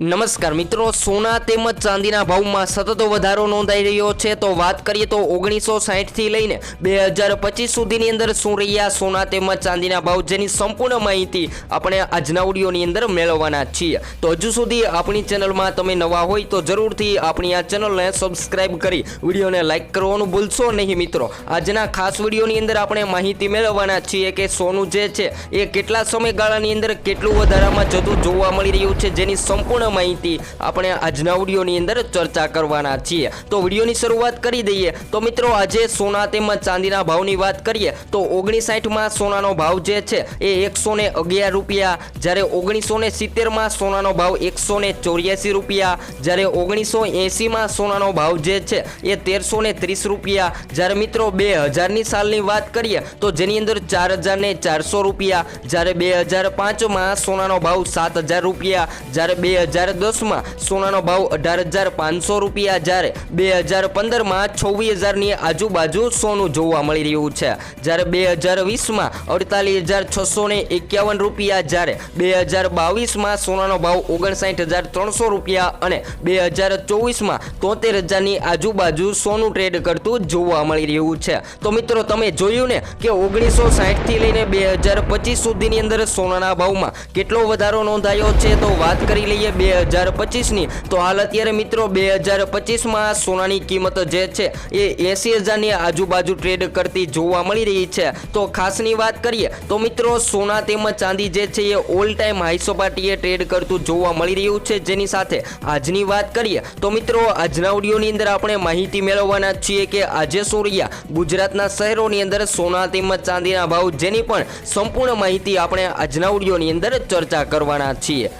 નમસ્કાર મિત્રો, સોના તેમજ ચાંદીના ભાવમાં સતત વધારો નોંધાઈ રહ્યો છે. તો વાત કરીએ તો ઓગણીસો સાહીઠથી લઈને બે હજાર પચીસ સુધીની અંદર શું રહ્યા સોના તેમજ ચાંદીના ભાવ જેની સંપૂર્ણ માહિતી આપણે આજના ઓડિયોની અંદર મેળવવાના છીએ. તો હજુ સુધી આપણી ચેનલમાં તમે નવા હોય તો જરૂરથી આપણી આ ચેનલને સબસ્ક્રાઇબ કરી વિડીયોને લાઇક કરવાનું ભૂલશો નહીં મિત્રો. આજના ખાસ વિડીયોની અંદર આપણે માહિતી મેળવવાના છીએ કે સોનું જે છે, એ કેટલા સમયગાળાની અંદર કેટલું વધારામાં જતું જોવા મળી રહ્યું છે, જેની સંપૂર્ણ માહિતી આપણે આજના વિડીયોની અંદર ચર્ચા કરવાના છીએ. તો વિડીયોની શરૂઆત કરી દઈએ. તો મિત્રો, આજે સોના તેમજ ચાંદીના ભાવની વાત કરીએ, તો ઓગણીસાઠમાં સોનાનો ભાવ જે છે એ એકસો ને અગિયાર રૂપિયા, જ્યારે ઓગણીસો ને સિત્તેરમાં સોનાનો ભાવ એકસો ને ચોર્યાસી રૂપિયા, જ્યારે ઓગણીસો એંસીમાં સોનાનો ભાવ જે છે એ તેરસો ને ત્રીસ રૂપિયા. જ્યારે મિત્રો, બે હજારની સાલની વાત કરીએ, તો જેની અંદર ચાર હજાર ને ચારસો રૂપિયા, જ્યારે બે હજાર પાંચમાં સોનાનો ભાવ સાત હજાર રૂપિયા, જ્યારે બે હજાર દસમાં સોનાનો ભાવ અઢાર હજાર પાંચસો રૂપિયા જ્યારે બે હજાર પંદરમાં છવ્વીસ હજારની આજુબાજુ સોનું જોવા મળી રહ્યું છે. જ્યારે બે હજાર વીસમાં અડતાલીસ હજાર છસો ને એકાવન રૂપિયા જ્યારે બે હજાર બાવીસમાં સોનાનો ભાવ ઓગણસાઠ હજાર ત્રણસો રૂપિયા અને બે હજાર ચોવીસમાં તોતેર હજારની આજુબાજુ સોનું ટ્રેડ કરતું જોવા મળી રહ્યું છે. તો મિત્રો, તમે જોયું ને કે ઓગણીસો સાહીઠથી લઈને બે હજાર પચીસ સુધીની અંદર સોનાના ભાવમાં કેટલો વધારો નોંધાયો છે? તો વાત કરી લઈએ બે હજાર પચીસની. તો હાલ અત્યારે મિત્રો બે હજાર પચીસમાં સોનાની કિંમત જે છે એ એંસી હજારની આજુબાજુ ટ્રેડ કરતી જોવા મળી રહી છે. તો ખાસની વાત કરીએ તો મિત્રો સોના તેમજ ચાંદી જે છે એ ઓલ ટાઈમ હાઈસોપાટીએ ટ્રેડ કરતું જોવા મળી રહ્યું છે. જેની સાથે આજની વાત કરીએ તો મિત્રો આજના ઓડિયોની અંદર આપણે માહિતી મેળવવાના છીએ કે આજે સૂર્યા ગુજરાતના શહેરોની અંદર સોના તેમજ ચાંદીના ભાવ જેની પણ સંપૂર્ણ માહિતી આપણે આજના ઓડિયોની અંદર ચર્ચા કરવાના છીએ.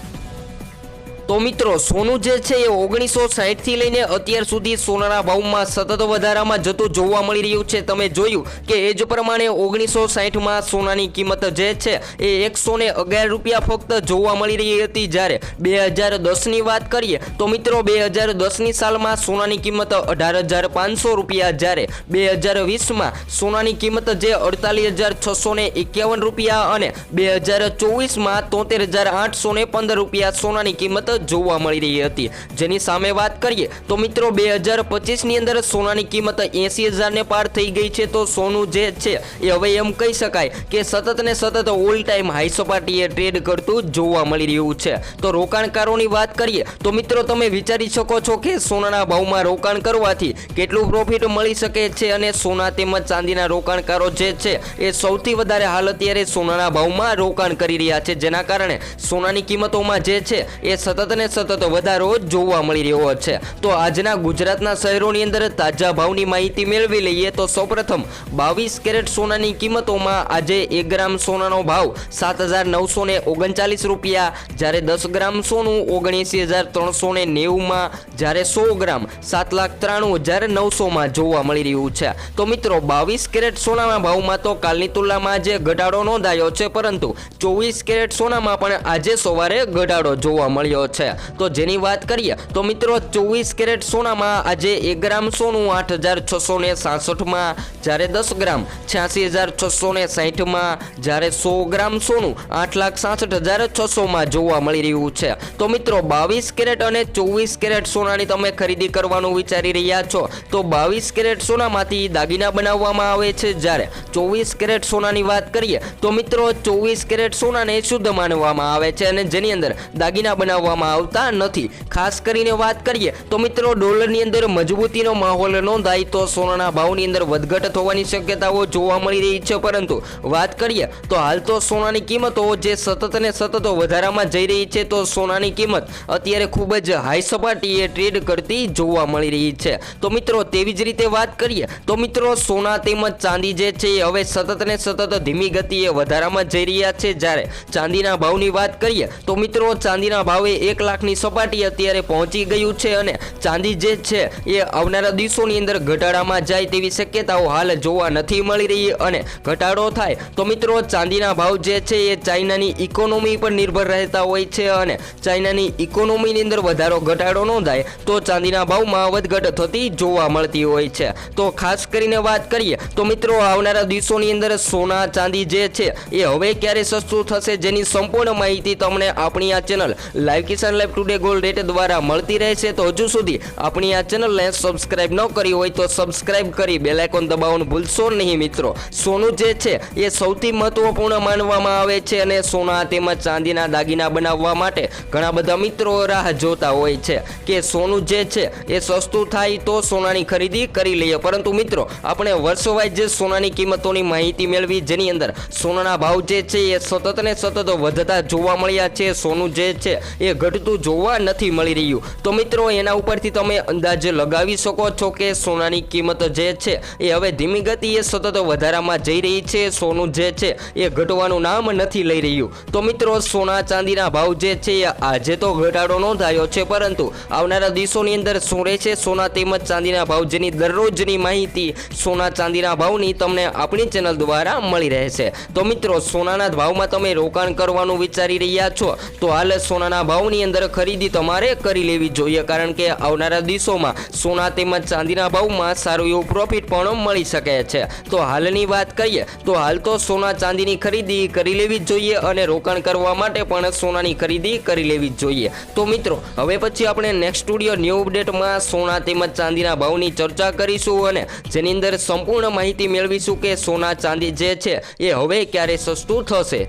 તો મિત્રો, સોનું જે છે એ ઓગણીસો સાહીઠથી લઈને અત્યાર સુધી સોનાના ભાવમાં સતત વધારામાં જતું જોવા મળી રહ્યું છે. તમે જોયું કે એ જ પ્રમાણે ઓગણીસો સાહીઠમાં સોનાની કિંમત જે છે એ એકસો ને અગિયાર રૂપિયા ફક્ત જોવા મળી રહી હતી. જ્યારે બે હજાર દસની વાત કરીએ તો મિત્રો, બે હજાર દસની સાલમાં સોનાની કિંમત અઢાર હજાર પાંચસો રૂપિયા, જ્યારે બે હજાર વીસમાં સોનાની કિંમત જે અડતાલીસ હજાર છસો ને એકાવન રૂપિયા અને બે હજાર ચોવીસમાં તોતેર હજાર આઠસો ને પંદર રૂપિયા સોનાની કિંમત જોવા મળી રહી હતી. જેની સામે વાત કરીએ તો મિત્રો બે હજાર પચીસની અંદર સોનાની કિંમત એંસી હજારને પાર થઈ ગઈ છે. તો સોનું જે છે એ હવે એમ કહી શકાય કે સતત ને સતત ઓલ ટાઈમ હાઈ સપાટીએ ટ્રેડ કરતું જોવા મળી રહ્યું છે. તો રોકાણકારોની વાત કરીએ તો મિત્રો તમે વિચારી શકો છો કે સોનાના ભાવમાં રોકાણ કરવાથી કેટલું પ્રોફિટ મળી શકે છે અને સોના તેમજ ચાંદીના રોકાણકારો જે છે એ સૌથી વધારે હાલ અત્યારે સોનાના ભાવમાં રોકાણ કરી રહ્યા છે. જેના કારણે સોનાની કિંમતોમાં જે છે એ સતત ને સતત વધારો જોવા મળી રહ્યો છે. તો આજના ગુજરાતના શહેરોની અંદર તાજા ભાવની માહિતી મેળવી લઈએ તો સૌપ્રથમ બાવીસ કેરેટ સોનાની કિંમતોમાં આજે એક ગ્રામ સોનાનો ભાવ સાત હજાર નવસો ને ઓગણચાલીસ રૂપિયા, જ્યારે દસ ગ્રામ સોનું ઓગણએંસી હજાર ત્રણસો ને નેવુંમાં, જ્યારે સો ગ્રામ સાત લાખ ત્રાણું હજાર નવસોમાં જોવા મળી રહ્યું છે. તો મિત્રો, બાવીસ કેરેટ સોનાના ભાવમાં તો કાલની તુલનામાં આજે ઘટાડો નોંધાયો છે, પરંતુ ચોવીસ કેરેટ સોનામાં પણ આજે સવારે ઘટાડો જોવા મળ્યો છે. તો જેની વાત કરીએ, તો મિત્રો ચોવીસ કેરેટ સોનામાં આજે એક ગ્રામ સોનું, આઠ હજાર છસો ને સાસઠમાં જ્યારે દસ ગ્રામ, છ્યાસી હજાર છસો ને સાહીઠમાં જ્યારે સો ગ્રામ સોનું, આઠ લાખ સાસઠ હજાર છસોમાં જોવા મળી રહ્યું છે. તો મિત્રો બાવીસ કેરેટ અને ચોવીસ કેરેટ સોનાની તમે ખરીદી કરવાનું વિચારી રહ્યા છો, તો બાવીસ કેરેટ સોનામાંથી દાગીના બનાવવામાં આવે છે. જ્યારે ચોવીસ કેરેટ સોનાની વાત કરીએ, તો મિત્રો ચોવીસ કેરેટ સોનાને શુદ્ધ માનવામાં આવે છે અને જેની અંદર દાગીના બનાવવામાં આવતા નથી. ખાસ કરીને વાત કરીએ તો મિત્રો, ડોલરની અંદર મજબૂતીનો માહોલ નોંધાય તો સોનાના ભાવની અંદર વધઘટ થવાની શક્યતાઓ જોવા મળી રહી છે. પરંતુ વાત કરીએ તો હાલ તો સોનાની કિંમતો જે સતત ને સતત વધારામાં જઈ રહી છે તો સોનાની કિંમત અત્યારે ખૂબ જ હાઈ સપાટીએ ટ્રેડ કરતી જોવા મળી રહી છે. તો મિત્રો, તેવી જ રીતે વાત કરીએ તો મિત્રો, સોના તેમજ ચાંદી જે છે એ હવે સતત ને સતત ધીમી ગતિએ વધારામાં જઈ રહ્યા છે. જ્યારે ચાંદીના ભાવની વાત કરીએ તો મિત્રો, ચાંદીના ભાવે એક લાખની સપાટી અત્યારે પહોંચી ગયું છે અને ચાંદી જે છે એ આવનારા દિવસોની અંદર ઘટાડામાં જાય તેવી શક્યતાઓ હાલ જોવા નથી મળી રહી અને ઘટાડો થાય તો મિત્રો ચાંદીના ભાવ જે છે એ ચાઇનાની ઇકોનોમી પર નિર્ભર રહેતા હોય છે અને ચાઇનાની ઇકોનોમીની અંદર વધારો ઘટાડો નોંધાય તો ચાંદીના ભાવમાં વધઘટ થતી જોવા મળતી હોય છે. તો ખાસ કરીને વાત કરીએ તો મિત્રો આવનારા દિવસોની અંદર સોના ચાંદી જે છે એ હવે ક્યારે સસ્તું થશે જેની સંપૂર્ણ માહિતી તમને આપણી આ channel live Kisan live today gold rate દ્વારા મળતી રહેશે તો હજુ સુધી આપણી આ ચેનલને સબસ્ક્રાઇબ ન કરી હોય તો સબસ્ક્રાઇબ કરી બેલ આઇકોન દબાવવાનું ભૂલશો નહીં મિત્રો. સોનું જે છે, એ સૌથી મહત્વપૂર્ણ માનવામાં આવે છે અને સોના તેમજ ચાંદીના દાગીના બનાવવા માટે ઘણા બધા મિત્રો રાહ જોતા હોય છે કે સોનું જે છે, એ સસ્તું થાય તો સોનાની ખરીદી કરી લઈએ. પરંતુ મિત્રો, આપણે વર્ષોવાય જે સોનાની કિંમતોની માહિતી મેળવી, જેની અંદર સોનાના ભાવ જે છે, એ સતત ને સતત વધતા જોવા મળ્યા છે. સોનું જે છે, એ ઘટતું જોવા નથી મળી રહ્યું. તો મિત્રો, એના ઉપરથી તમે અંદાજ લગાવી શકો છો કે સોનાની કિંમત જે છે, એ હવે ધીમી ગતિએ સતત વધારામાં જઈ રહી છે. સોનું જે છે, એ ઘટવાનું નામ નથી લઈ રહ્યું. તો મિત્રો, સોના ચાંદીના ભાવ જે છે, એ આજે તો ઘટાડો નોંધાયો છે, પરંતુ આવનારા દિવસોની અંદર શું રહેશે? સોના તેમજ ચાંદીના ભાવ જેની દરરોજની માહિતી સોના ચાંદીના ભાવની તમને આપણી ચેનલ દ્વારા મળી રહેશે. તો મિત્રો, સોનાના ભાવમાં તમે રોકાણ કરવાનું વિચારી રહ્યા છો, તો હાલ સોનાના ભાવની અંદર ખરીદી તમારે કરી લેવી જોઈએ, કારણ કે આવનારા દિવસોમાં સોના તેમજ ચાંદીના ભાવમાં સારું એવું પ્રોફિટ પણ મળી શકે છે. તો હાલની વાત કરીએ, તો હાલ તો સોના ચાંદીની ખરીદી કરી લેવી જ જોઈએ અને રોકાણ કરવા માટે પણ સોનાની ખરીદી કરી લેવી જ જોઈએ. તો મિત્રો, હવે પછી આપણે નેક્સ્ટ સ્ટુડિયો ન્યૂ અપડેટમાં સોના તેમજ ચાંદીના ભાવની ચર્ચા કરીશું અને જેની અંદર સંપૂર્ણ માહિતી મેળવીશું કે સોના ચાંદી જે છે, એ હવે ક્યારે સસ્તું થશે.